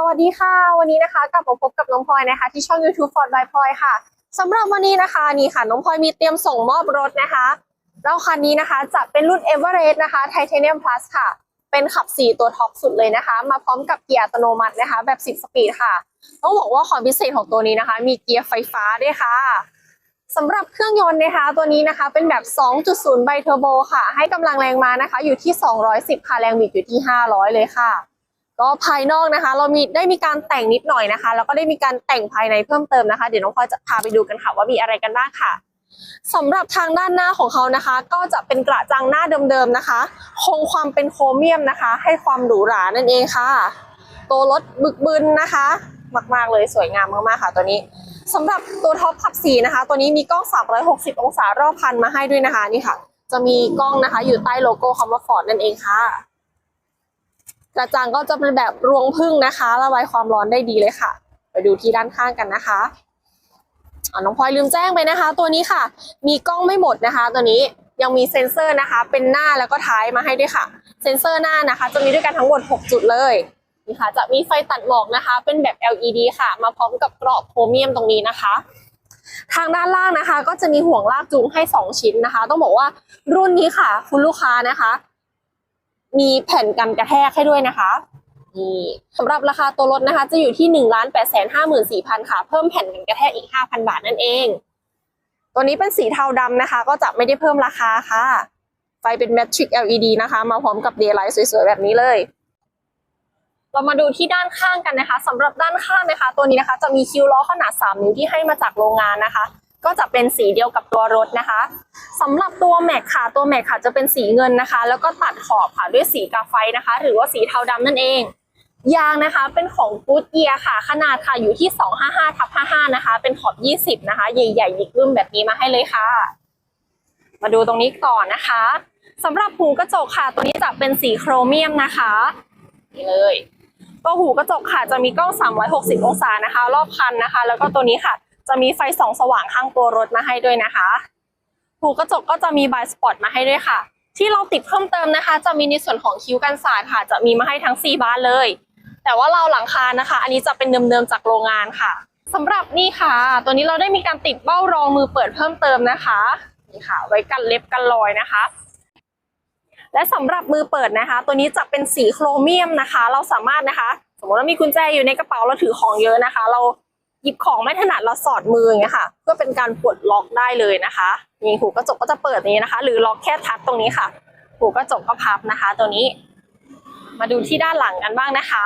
สวัสดีค่ะ วันนี้นะคะกลับมาพบกับน้องพลอยนะคะ ที่ช่อง YouTube Ford by พลอยค่ะสำหรับวันนี้นะคะนี่ค่ะน้องพลอยมีเตรียมส่งมอบรถนะคะแล้วคันนี้นะคะจะเป็นรุ่น Everest นะคะ Titanium Plus ค่ะ เป็นขับ 4 ตัวท็อปสุดเลยนะคะ มาพร้อมกับเกียร์อัตโนมัตินะคะ แบบ 10 สปีดค่ะต้องบอกว่าความพิเศษของตัวนี้นะคะ มีเกียร์ไฟฟ้าด้วยค่ะสำหรับเครื่องยนต์นะคะ ตัวนี้นะคะเป็นแบบ 2.0 ไบเทอร์โบค่ะ ให้กำลังแรงม้านะคะ อยู่ที่ 210ค่ะแรงบิดอยู่ที่ 500 เลยค่ะ ก็ภายนอกนะคะ เรามีได้มีการแต่งนิดหน่อยนะคะ แล้วก็ได้มีการแต่งภายในเพิ่มเติมนะคะ เดี๋ยวน้องพลอยจะพาไปดูกันค่ะว่ามีอะไรกันบ้างค่ะสำหรับทางด้านหน้าของเขานะคะ ก็จะเป็นกระจังหน้าเดิมๆนะคะ คงความเป็นโครเมียมนะคะ ให้ความหรูหรานั่นเองค่ะ ตัวรถบึกบึนนะคะ มากๆเลยสวยงามมากๆค่ะตัวนี้สำหรับตัวท็อปขับสีนะคะ ตัวนี้มีกล้อง 360 องศารอบคันมาให้ด้วยนะคะนี่ค่ะ จะมีกล้องนะคะ อยู่ใต้โลโก้คำว่าฟอร์ดนั่นเองค่ะ กระจังก็จะเป็นแบบรวงพึ่งนะคะ ระบายความร้อนได้ดีเลยค่ะ ไปดูที่ด้านข้างกันนะคะอ่าน้องพลอยลืมแจ้งไปนะคะ ตัวนี้ค่ะ มีกล้องไม่หมดนะคะ ตัวนี้ยังมีเซ็นเซอร์นะคะ เป็นหน้าแล้วก็ท้ายมาให้ด้วยค่ะ เซ็นเซอร์หน้านะคะ จะมีด้วยกันทั้งหมด 6 จุดเลยนี่ค่ะ จะมีไฟตัดหมอกนะคะ เป็นแบบ LED ค่ะ มาพร้อมกับกรอบโครเมียมตรงนี้นะคะ ทางด้านล่างนะคะ ก็จะมีห่วงลากจูงให้ 2 ชิ้นนะคะ ต้องบอกว่ารุ่นนี้ค่ะ คุณลูกค้านะคะ มีแผ่นกันกระแทกให้ด้วยนะคะนี่สำหรับราคาตัวรถนะคะ จะอยู่ที่หนึ่งล้านแปดแสนห้าหมื่นสี่พันค่ะ เพิ่มแผ่นกันกระแทกอีกห้าพันบาทนั่นเอง ตัวนี้เป็นสีเทาดำนะคะ ก็จะไม่ได้เพิ่มราคาค่ะ ไฟเป็นแมทริก LED นะคะ มาพร้อมกับเดย์ไลท์สวยๆ แบบนี้เลย เรามาดูที่ด้านข้างกันนะคะสำหรับด้านข้างนะคะ ตัวนี้นะคะ จะมีคิ้วล้อขนาด 3 นิ้วที่ให้มาจากโรงงานนะคะ ก็จะเป็นสีเดียวกับตัวรถนะคะสำหรับตัวแม็กค่ะตัวแม็กค่ะจะเป็นสีเงินนะคะ แล้วก็ตัดขอบค่ะด้วยสีกาไฟนะคะ หรือว่าสีเทาดำนั่นเอง ยางนะคะเป็นของกูดเกียร์ค่ะ ขนาดค่ะอยู่ที่ 255ทับ55 นะคะ เป็นขอบ 20 นะคะ ใหญ่ๆยิกบึ้มแบบนี้มาให้เลยค่ะ มาดูตรงนี้ก่อนนะคะสำหรับหูกระจกค่ะ ตัวนี้จะเป็นสีโครเมียมนะคะนี่เลยตัวหูกระจกค่ะจะมีกล้อง 360 องศานะคะ รอบคันนะคะ แล้วก็ตัวนี้ค่ะ จะมีไฟส่องสว่างข้างตัวรถมาให้ด้วยนะคะหูกระจกก็จะมีบายสปอตมาให้ด้วยค่ะ ที่เราติดเพิ่มเติมนะคะ จะมีในส่วนของคิ้วกันสาดค่ะ จะมีมาให้ทั้ง 4 บานเลย แต่ว่าเราหลังคานะคะ อันนี้จะเป็นเดิมๆจากโรงงานค่ะสำหรับนี่ค่ะ ตัวนี้เราได้มีการติดเบ้ารองมือเปิดเพิ่มเติมนะคะนี่ค่ะ ไว้กันเล็บกันรอยนะคะและสำหรับมือเปิดนะคะ ตัวนี้จะเป็นสีโครเมียมนะคะ เราสามารถนะคะ สมมติว่ามีกุญแจอยู่ในกระเป๋าเราถือของเยอะนะคะ เรา หยิบของไม่ถนัดเราสอดมืออย่างเงี้ยค่ะ เพื่อเป็นการปลดล็อกได้เลยนะคะนี่หูกระจกก็จะเปิดนี้นะคะ หรือล็อกแค่ทับตรงนี้ค่ะ หูกระจกก็พับนะคะ ตัวนี้ มาดูที่ด้านหลังกันบ้างนะคะ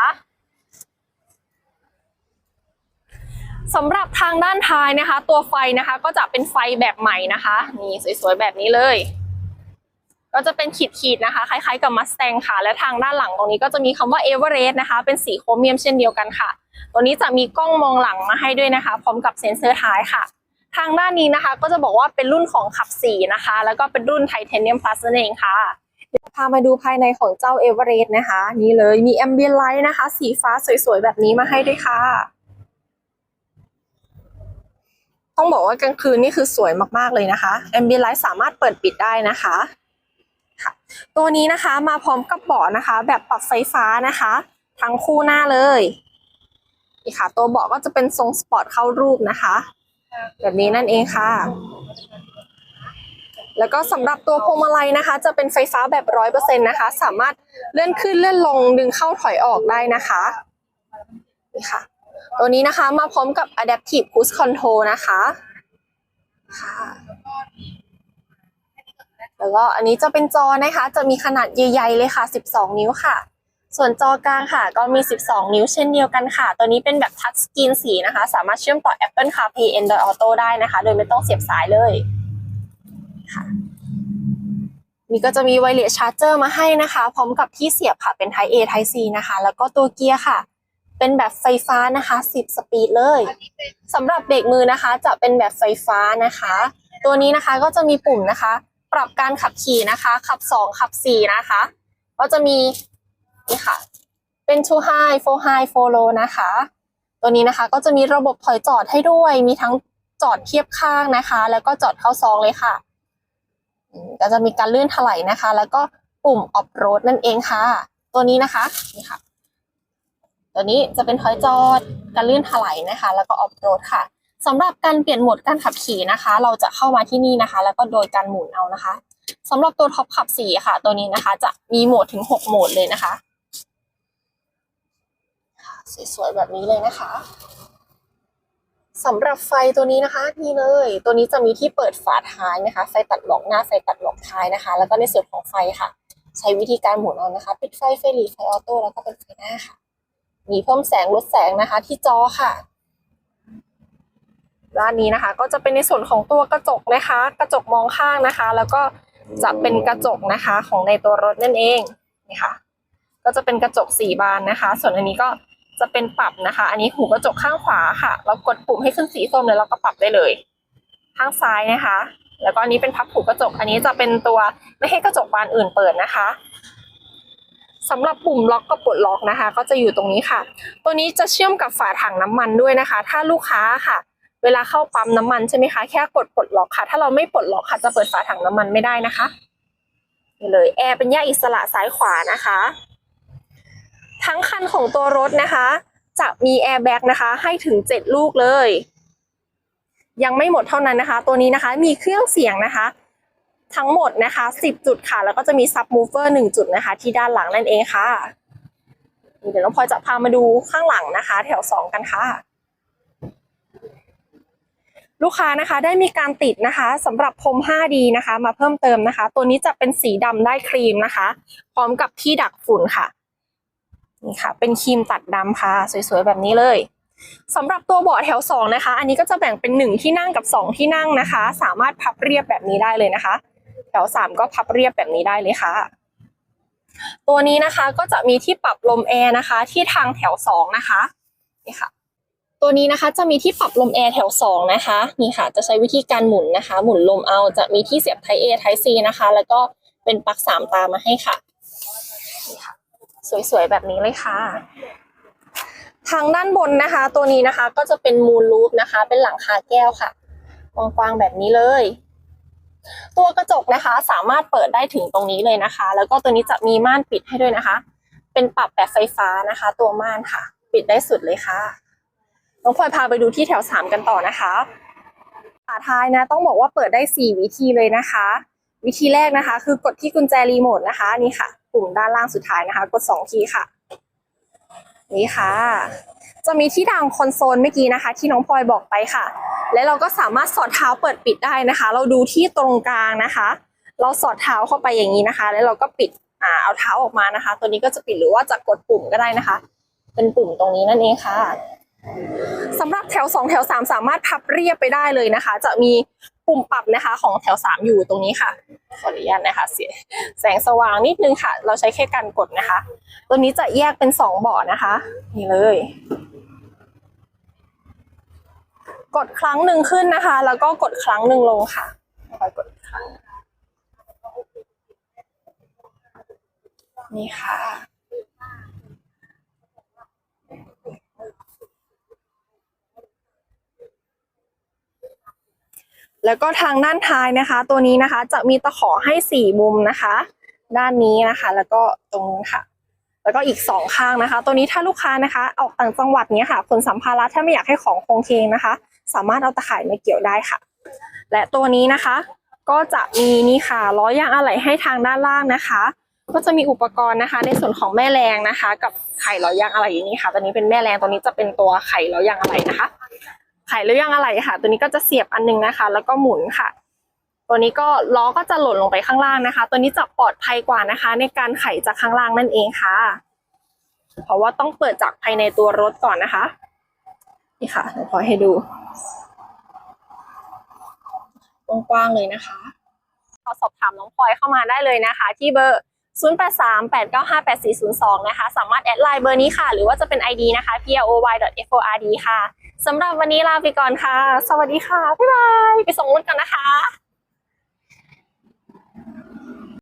สำหรับทางด้านท้ายนะคะ ตัวไฟนะคะ ก็จะเป็นไฟแบบใหม่นะคะนี่สวยๆแบบนี้เลย ก็จะเป็นขีดๆนะคะ คล้ายๆกับมัสแตงค่ะ และทางด้านหลังตรงนี้ก็จะมีคำว่าเอเวอเรสต์นะคะ เป็นสีโครเมียมเช่นเดียวกันค่ะ ตัวนี้จะมีกล้องมองหลังมาให้ด้วยนะคะ พร้อมกับเซ็นเซอร์ท้ายค่ะ ทางด้านนี้นะคะ ก็จะบอกว่าเป็นรุ่นของขับสีนะคะ แล้วก็เป็นรุ่นไทเทเนียมพลัสนั่นเองค่ะเดี๋ยวพามาดูภายในของเจ้าเอเวอเรสต์นะคะ นี่เลยมีแอมเบียนไลท์นะคะ สีฟ้าสวยๆ แบบนี้มาให้ด้วยค่ะ ต้องบอกว่ากลางคืนนี่คือสวยมากๆเลยนะคะแอมเบียนไลท์สามารถเปิดปิดได้นะคะค่ะตัวนี้นะคะมาพร้อมกับเบาะนะคะ แบบปรับไฟฟ้านะคะ ทั้งคู่หน้าเลย นี่ค่ะ ตัวเบาะก็จะเป็นทรงสปอร์ตเข้ารูปนะคะ แบบนี้นั่นเองค่ะ แล้วก็สำหรับตัวพวงมาลัยนะคะ จะเป็นไฟฟ้าแบบร้อยเปอร์เซ็นต์นะคะ สามารถเลื่อนขึ้นเลื่อนลงดึงเข้าถอยออกได้นะคะนี่ค่ะ ตัวนี้นะคะมาพร้อมกับ adaptive cruise control นะคะค่ะแล้วก็อันนี้จะเป็นจอนะคะ จะมีขนาดใหญ่ๆเลยค่ะ 12 นิ้วค่ะ ส่วนจอกลางค่ะ ก็มี 12 นิ้วเช่นเดียวกันค่ะ ตัวนี้เป็นแบบทัชสกรีนสีนะคะ สามารถเชื่อมต่อ Apple CarPlay Android Auto ได้นะคะ โดยไม่ต้องเสียบสายเลยค่ะนี่ก็จะมีไวเลสชาร์จเจอร์มาให้นะคะ พร้อมกับที่เสียบค่ะเป็น Type A Type C นะคะ แล้วก็ตัวเกียร์ค่ะ เป็นแบบไฟฟ้านะคะ 10 สปีดเลยสำหรับเบรกมือนะคะ จะเป็นแบบไฟฟ้านะคะ ตัวนี้นะคะก็จะมีปุ่มนะคะ ปรับการขับขี่นะคะ ขับ 2 ขับ 4 นะคะ ก็จะมี นี่ค่ะ เป็น two high four high four low นะคะ ตัวนี้นะคะก็จะมีระบบถอยจอดให้ด้วย มีทั้งจอดเทียบข้างนะคะ แล้วก็จอดเข้าซองเลยค่ะก็จะมีการเลื่อนถลายนะคะ แล้วก็ปุ่มออฟโรดนั่นเองค่ะ ตัวนี้นะคะนี่ค่ะ ตัวนี้จะเป็นถอยจอดการเลื่อนถลายนะคะ แล้วก็ออฟโรดค่ะสำหรับการเปลี่ยนโหมดการขับขี่นะคะ เราจะเข้ามาที่นี่นะคะ แล้วก็โดยการหมุนเอานะคะสำหรับตัวท็อปขับสี่ค่ะ ตัวนี้นะคะ จะมีโหมดถึงหกโหมดเลยนะคะ สวยๆแบบนี้เลยนะคะสำหรับไฟตัวนี้นะคะนี่เลย ตัวนี้จะมีที่เปิดฝาท้ายนะคะ ไฟตัดหลอกหน้าไฟตัดหลอกท้ายนะคะ แล้วก็ในส่วนของไฟค่ะ ใช้วิธีการหมุนเอานะคะ ปิดไฟไฟหลีไฟออโต้แล้วก็เป็นไฟหน้าค่ะ มีเพิ่มแสงลดแสงนะคะ ที่จอค่ะด้านนี้นะคะ ก็จะเป็นในส่วนของตัวกระจกนะคะ กระจกมองข้างนะคะ แล้วก็จะเป็นกระจกนะคะของในตัวรถนั่นเองนี่ค่ะก็จะเป็นกระจกสี่บานนะคะ ส่วนอันนี้ก็ จะเป็นปรับนะคะ อันนี้หูกระจกข้างขวาค่ะ เรากดปุ่มให้ขึ้นสีส้มเลยเราก็ปรับได้เลย ข้างซ้ายนะคะ แล้วก็อันนี้เป็นพับผูกระจก อันนี้จะเป็นตัวไม่ให้กระจกบานอื่นเปิดนะคะสำหรับปุ่มล็อกกับปลดล็อกนะคะ ก็จะอยู่ตรงนี้ค่ะ ตัวนี้จะเชื่อมกับฝาถังน้ำมันด้วยนะคะ ถ้าลูกค้าค่ะ เวลาเข้าปั๊มน้ำมันใช่ไหมคะ แค่กดปลดล็อกค่ะ ถ้าเราไม่ปลดล็อกค่ะ จะเปิดฝาถังน้ำมันไม่ได้นะคะนี่เลยแอร์เป็นแยกอิสระซ้ายขวานะคะ ทั้งคันของตัวรถนะคะ จะมีแอร์แบ็กนะคะ ให้ถึง 7 ลูกเลย ยังไม่หมดเท่านั้นนะคะ ตัวนี้นะคะมีเครื่องเสียงนะคะ ทั้งหมดนะคะ 10 จุดค่ะ แล้วก็จะมีซับมูฟเฟอร์1จุดนะคะ ที่ด้านหลังนั่นเองค่ะ เดี๋ยวน้องพลอยจะพามาดูข้างหลังนะคะ แถว 2 กันค่ะลูกค้านะคะได้มีการติดนะคะสำหรับพรม 5D นะคะ มาเพิ่มเติมนะคะ ตัวนี้จะเป็นสีดำได้ครีมนะคะ พร้อมกับที่ดักฝุ่นค่ะ นี่ค่ะ เป็นครีมตัดดำค่ะ สวยๆ แบบนี้เลยสำหรับตัวเบาะแถวสองนะคะ อันนี้ก็จะแบ่งเป็นหนึ่งที่นั่งกับสองที่นั่งนะคะ สามารถพับเรียบแบบนี้ได้เลยนะคะ แถวสามก็พับเรียบแบบนี้ได้เลยค่ะ ตัวนี้นะคะก็จะมีที่ปรับลมแอร์นะคะ ที่ทางแถวสองนะคะนี่ค่ะ ตัวนี้นะคะจะมีที่ปรับลมแอร์แถวสองนะคะนี่ค่ะ จะใช้วิธีการหมุนนะคะ หมุนลมเอาจะมีที่เสียบไทเอไทซีนะคะ แล้วก็เป็นปลั๊กสามตามาให้ค่ะนี่ค่ะ สวยๆ แบบนี้เลยค่ะ ทางด้านบนนะคะ ตัวนี้นะคะก็จะเป็นมูลรูฟนะคะ เป็นหลังคาแก้วค่ะกว้างๆแบบนี้เลย ตัวกระจกนะคะสามารถเปิดได้ถึงตรงนี้เลยนะคะ แล้วก็ตัวนี้จะมีม่านปิดให้ด้วยนะคะ เป็นปรับแบบไฟฟ้านะคะ ตัวม่านค่ะ ปิดได้สุดเลยค่ะน้องพลอยพาไปดูที่แถวสามกันต่อนะคะฝาท้ายนะ ต้องบอกว่าเปิดได้สี่วิธีเลยนะคะ วิธีแรกนะคะ คือกดที่กุญแจรีโมทนะคะนี่ค่ะ ปุ่มด้านล่างสุดท้ายนะคะ กดสองทีค่ะ นี่ค่ะ จะมีที่ดังคอนโซลเมื่อกี้นะคะ ที่น้องพลอยบอกไปค่ะ และเราก็สามารถสอดเท้าเปิดปิดได้นะคะ เราดูที่ตรงกลางนะคะ เราสอดเท้าเข้าไปอย่างนี้นะคะ แล้วเราก็ปิดอ่าเอาเท้าออกมานะคะ ตัวนี้ก็จะปิดหรือว่าจะกดปุ่มก็ได้นะคะ เป็นปุ่มตรงนี้นั่นเองค่ะสำหรับแถว 2 แถว 3 สามารถพับเรียบไปได้เลยนะคะ จะมีปุ่มปรับนะคะของแถว 3 อยู่ตรงนี้ค่ะ ขออนุญาตนะคะเสียแสงสว่างนิดนึงค่ะ เราใช้แค่การกดนะคะ ตัวนี้จะแยกเป็น2เบาะนะคะ นี่เลย กดครั้งหนึ่งขึ้นนะคะ แล้วก็กดครั้งหนึ่งลงค่ะคอยกดครั้งนี่ค่ะ แล้วก็ทางด้านท้ายนะคะ ตัวนี้นะคะจะมีตะขอให้สี่มุมนะคะ ด้านนี้นะคะ แล้วก็ตรงนู้นค่ะ แล้วก็อีกสองข้างนะคะ ตัวนี้ถ้าลูกค้านะคะ ออกต่างจังหวัดเนี้ยค่ะขนสัมภาระถ้าไม่อยากให้ของคงเคงนะคะ สามารถเอาตะข่ายมาเกี่ยวได้ค่ะ และตัวนี้นะคะ ก็จะมีนี่ค่ะล้อยางอะไหล่ให้ทางด้านล่างนะคะ ก็จะมีอุปกรณ์นะคะ ในส่วนของแม่แรงนะคะ กับไข่ล้อยางอะไหล่อย่างนี้ค่ะตัวนี้เป็นแม่แรงตัวนี้จะเป็นตัวไข่ล้อยางอะไหล่นะคะ ไข่ล้อยางอะไหล่ค่ะ ตัวนี้ก็จะเสียบอันหนึงนะคะ แล้วก็หมุนค่ะ ตัวนี้ก็ล้อก็จะหล่นลงไปข้างล่างนะคะ ตัวนี้จะปลอดภัยกว่านะคะ ในการไขจากข้างล่างนั่นเองค่ะ เพราะว่าต้องเปิดจากภายในตัวรถก่อนนะคะ นี่ค่ะเดี๋ยวพอให้ดูกว้างๆเลยนะคะขอสอบถามน้องพลอยเข้ามาได้เลยนะคะ ที่เบอร์ 0838958402 นะคะ สามารถแอดไลน์เบอร์นี้ค่ะ หรือว่าจะเป็น ID นะคะ p r o y f o r d ค่ะสำหรับวันนี้ลาไปก่อนค่ะ สวัสดีค่ะ บ๊ายบาย ไปส่งรถกันนะคะ